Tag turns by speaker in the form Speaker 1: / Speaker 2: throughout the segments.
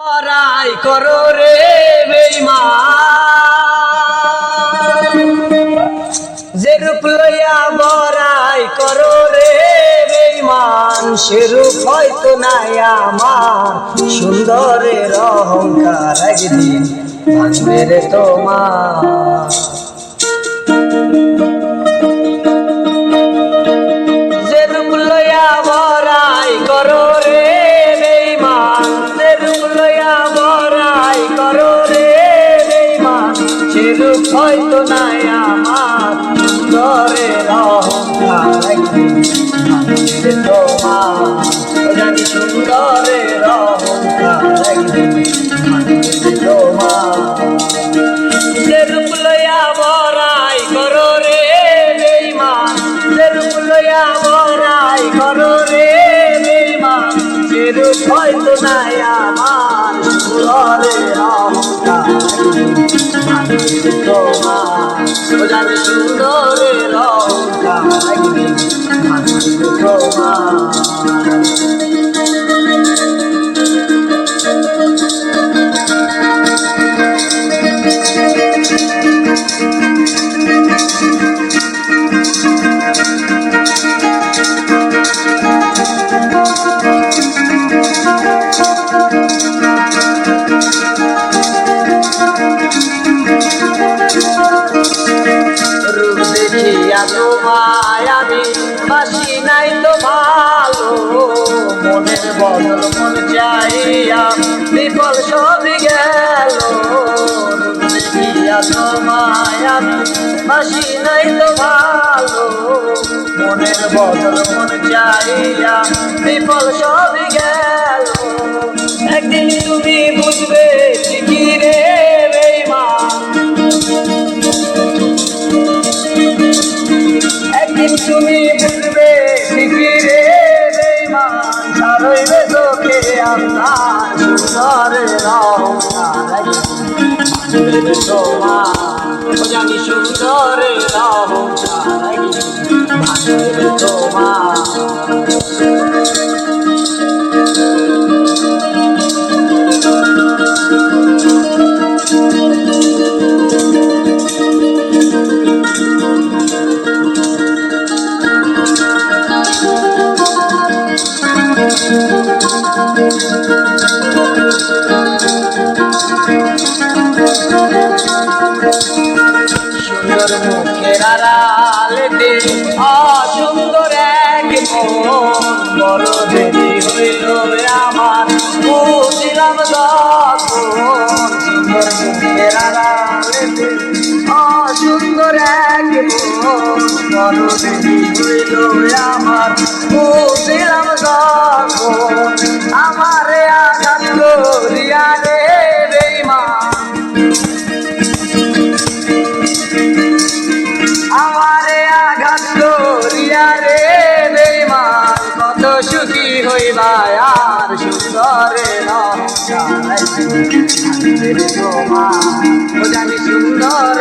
Speaker 1: বড়াই করো রে বেইমান যে রূপ লইয়া বড়াই করো রে বেইমান সে রূপ হয়তো নাই আমার। সুন্দরের অহংকার একদিন ভাঙবে রে তোমার। সে রূপ হয়তো নাই আমার। জানি সুন্দরে রূপ লইয়া বড়াই করো রে বেইমান। রূপ লইয়া বড়াই করো রে হয়তো নাই আমার। সুরে অহংকার মানিয়ে তোমার সুন্দরে অহংকার একদিন তোমার তোমায় আমি বাসি নাই তো ভালো। মনের বদল মন চাইয়া বিফল সবই গেল। তোমায় আমি বাসি নাই তো ভালো। মনের বদল মন চাইয়া বিফল সবই গেল। একদিন তুমি বুঝবে ফিকিরে বেইমান ছাড়ইবে তোকে আপনার সুন্দরের একদিন তোমার জানি সুন্দরের ভাঙবে তোমার। মুখের আড়ালেতে অসুন্দর এক বড় দেরি হইল আমার। বুঝিলাম মুখের আড়ালেতে অসুন্দর এক বড় দেরি হইল আমার। নহের তোমার ও জানি তোমার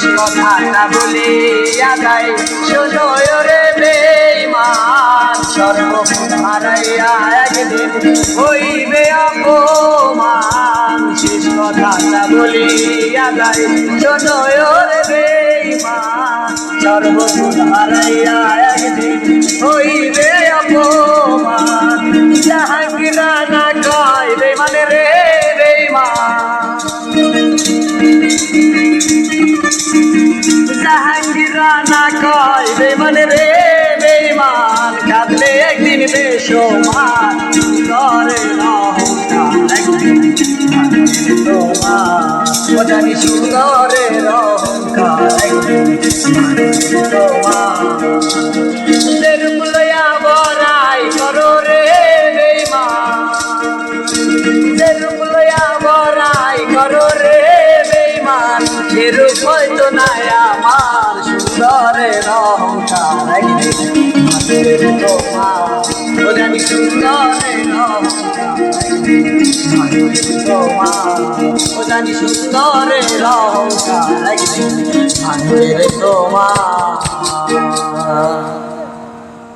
Speaker 1: শেষ কথাটা বলে আদায় শোনো রে বেইমান সর্বক্ষণ হারাইয়া একদিন হইবে অপমান। শেষ কথাটা বলে আদায় শোনো রে বেইমান সর্বক্ষণ হারাইয়া একদিন হইবে অপমান। জাহাঙ্গীর না কয় বেমানে রে বেইমান না কয় বেমান রে বেমান কাঁদলে একদিন বেসমান। করে জানি সুন্দরের অহংকার একদিন তোমার লয়া বরাই করো রে বেমান লয়া বরাই করো রে বেমান এরূপ হয়তো নাই জানি সুন্দরের লঙ্কা একদিন তোমার